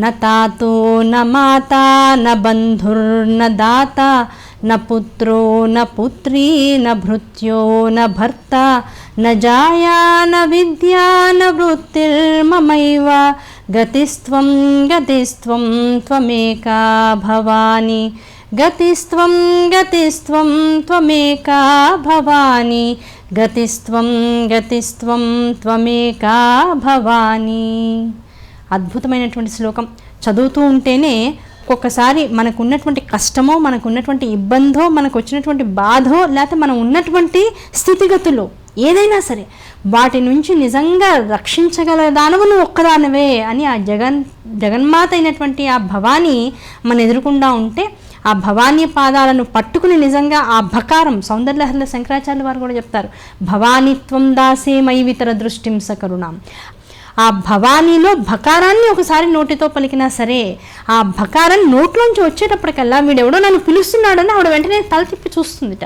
न तातो न माता न बन्धुर्न दाता न पुत्रो न पुत्री न भृत्यो न भर्ता न जाया न विद्या न वृत्तिर्ममैव गतिस्त्वं गतिस्त्वं त्वमेका भवानि गतिस्त्वं गतिस्त्वं त्वमेका भवानि गतिस्त्वं गतिस्त्वं त्वमेका भवानि అద్భుతమైనటువంటి శ్లోకం. చదువుతూ ఉంటేనే ఒక్కొక్కసారి మనకు ఉన్నటువంటి కష్టమో మనకు ఉన్నటువంటి ఇబ్బందో మనకు వచ్చినటువంటి బాధో లేకపోతే మనం ఉన్నటువంటి స్థితిగతులు ఏదైనా సరే వాటి నుంచి నిజంగా రక్షించగల దానవు నువ్వు ఒక్కదానవే అని ఆ జగన్ జగన్మాత అయినటువంటి ఆ భవానీ మన ఎదురుకుండా ఉంటే ఆ భవానీ పాదాలను పట్టుకుని నిజంగా ఆ భకారం సౌందర్యహర్ల శంకరాచార్య వారు కూడా చెప్తారు భవానీత్వం దాసే మైవితర దృష్టింస సకరుణాం ఆ భవానీలో భకారాన్ని ఒకసారి నోటితో పలికినా సరే ఆ భకారం నోట్లోంచి వచ్చేటప్పటికల్లా వీడెవడో నన్ను పిలుస్తున్నాడని ఆవిడ వెంటనే తల తిప్పి చూస్తుందిట.